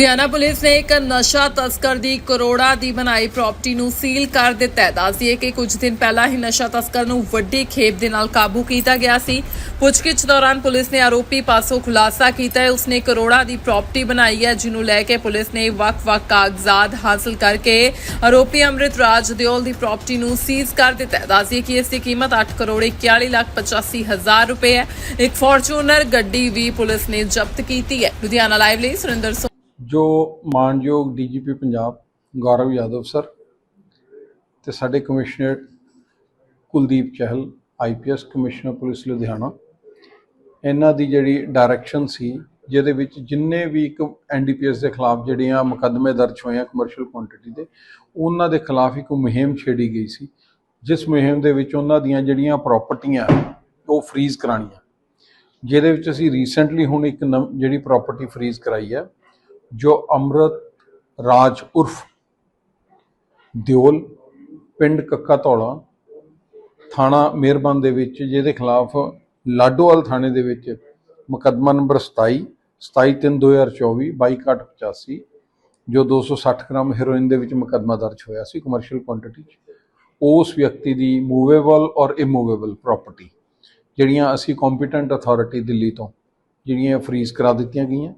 Ludhiana police ਨੇ ਇੱਕ ਨਸ਼ਾ ਤਸਕਰ ਦੀ ਕਰੋੜਾਂ ਦੀ ਬਣਾਈ ਪ੍ਰਾਪਰਟੀ ਨੂੰ ਸੀਲ ਕਰ ਦਿੱਤਾ ਹੈ। ਦੱਸਦੀਏ ਕਿ ਕੁਝ ਦਿਨ ਪਹਿਲਾਂ ਹੀ ਨਸ਼ਾ ਤਸਕਰ ਨੂੰ ਵੱਡੀ ਖੇਪ ਦੇ ਨਾਲ ਕਾਬੂ ਕੀਤਾ ਗਿਆ ਸੀ। ਪੁੱਛਗਿੱਛ ਦੌਰਾਨ ਪੁਲਿਸ ਨੇ ਆਰੋਪੀ ਪਾਸੋਂ ਖੁਲਾਸਾ ਕੀਤਾ ਹੈ। ਉਸਨੇ ਕਰੋੜਾਂ ਦੀ ਪ੍ਰਾਪਰਟੀ ਬਣਾਈ ਹੈ, ਜਿਹਨੂੰ ਲੈ ਕੇ ਪੁਲਿਸ ਨੇ ਵੱਖ-ਵੱਖ ਕਾਗਜ਼ਾਤ ਹਾਸਲ ਕਰਕੇ ਆਰੋਪੀ ਅੰਮ੍ਰਿਤ ਰਾਜ ਦਿਓਲ ਦੀ ਪ੍ਰਾਪਰਟੀ ਨੂੰ ਸੀਜ਼ ਕਰ ਦਿੱਤਾ ਹੈ। ਦੱਸਦੀਏ ਕਿ ਇਸ ਦੀ ਕੀਮਤ 8 ਕਰੋੜ 41 ਲੱਖ 85 ਹਜ਼ਾਰ ਰੁਪਏ ਹੈ। ਇੱਕ ਫੋਰਚੂਨਰ ਗੱਡੀ ਵੀ ਪੁਲਿਸ ਨੇ ਜ਼ਬਤ ਕੀਤੀ ਹੈ। ਲੁਧਿਆਣਾ ਲਾਈਵ ਲਈ ਸੁਰਿੰਦਰ ਜੋ ਮਾਨਯੋਗ ਡੀਜੀਪੀ ਪੰਜਾਬ ਗੌਰਵ ਯਾਦਵ ਸਰ ਤੇ ਸਾਡੇ commissioner Kuldeep Chahal IPS commissioner police Ludhiana, ਇਹਨਾਂ ਦੀ ਜਿਹੜੀ ਡਾਇਰੈਕਸ਼ਨ ਸੀ, ਜਿਹਦੇ ਵਿੱਚ ਜਿੰਨੇ ਵੀ ਇੱਕ ਐਨਡੀਪੀਐਸ ਦੇ ਖਿਲਾਫ ਜਿਹੜੀਆਂ ਮੁਕੱਦਮੇ ਦਰਜ ਹੋਏ ਆ ਕਮਰਸ਼ੀਅਲ ਕੁਆਂਟੀਟੀ ਦੇ, ਉਹਨਾਂ ਦੇ ਖਿਲਾਫ ਇੱਕ ਮੁਹਿੰਮ ਛੇੜੀ ਗਈ ਸੀ, ਜਿਸ ਮੁਹਿੰਮ ਦੇ ਵਿੱਚ ਉਹਨਾਂ ਦੀਆਂ ਜਿਹੜੀਆਂ ਪ੍ਰਾਪਰਟੀਆਂ ਉਹ ਫ੍ਰੀਜ਼ ਕਰਾਣੀਆਂ। ਜਿਹਦੇ ਵਿੱਚ ਅਸੀਂ ਰੀਸੈਂਟਲੀ ਹੁਣ ਇੱਕ ਨਵ- ਜਿਹੜੀ ਪ੍ਰਾਪਰਟੀ ਫ੍ਰੀਜ਼ ਕਰਾਈ ਹੈ ਜੋ ਅੰਮ੍ਰਿਤ ਰਾਜ ਉਰਫ ਦਿਓਲ, ਪਿੰਡ ਕੱਕਾ ਧੌਲਾ, ਥਾਣਾ ਮਿਹਰਬਾਨ ਦੇ ਵਿੱਚ, ਜਿਹਦੇ ਖਿਲਾਫ ਲਾਡੋਵਾਲ ਥਾਣੇ ਦੇ ਵਿੱਚ ਮੁਕੱਦਮਾ ਨੰਬਰ 27 27/3/2024 2285 ਜੋ 260 ਗ੍ਰਾਮ ਹੈਰੋਇਨ ਦੇ ਵਿੱਚ ਮੁਕੱਦਮਾ ਦਰਜ ਹੋਇਆ ਸੀ ਕਮਰਸ਼ੀਅਲ ਕੁਆਂਟੀਟੀ 'ਚ, ਉਸ ਵਿਅਕਤੀ ਦੀ ਮੂਵੇਬਲ ਔਰ ਇਮੂਵੇਬਲ ਪ੍ਰਾਪਰਟੀ ਜਿਹੜੀਆਂ ਅਸੀਂ ਕੰਪੀਟੈਂਟ ਅਥਾਰਟੀ ਦਿੱਲੀ ਤੋਂ, ਜਿਹੜੀਆਂ ਫਰੀਜ਼ ਕਰਾ ਦਿੱਤੀਆਂ ਗਈਆਂ।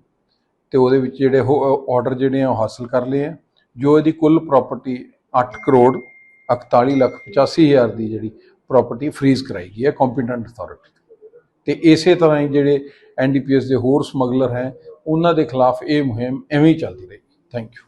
ਤੇ ਉਹਦੇ ਵਿੱਚ ਜਿਹੜੇ ਉਹ ਆਰਡਰ ਜਿਹੜੇ ਆ ਉਹ ਹਾਸਲ ਕਰ ਲਏ ਆ। ਜੋ ਇਹਦੀ ਕੁੱਲ ਪ੍ਰਾਪਰਟੀ 8 ਕਰੋੜ 41 ਲੱਖ 85 ਹਜ਼ਾਰ ਦੀ ਜਿਹੜੀ ਪ੍ਰਾਪਰਟੀ ਫਰੀਜ਼ ਕਰਾਈ ਗਈ ਹੈ ਕੰਪੀਟੈਂਟ ਅਥਾਰਟੀ ਤੇ। ਇਸੇ ਤਰ੍ਹਾਂ ਹੀ ਜਿਹੜੇ ਐਨਡੀਪੀਐਸ ਦੇ ਹੋਰ ਸਮਗਲਰ ਹੈ, ਉਹਨਾਂ ਦੇ ਖਿਲਾਫ ਇਹ ਮੁਹਿੰਮ ਐਵੇਂ ਹੀ ਚੱਲਦੀ ਰਹੀ ਥੈਂਕ ਯੂ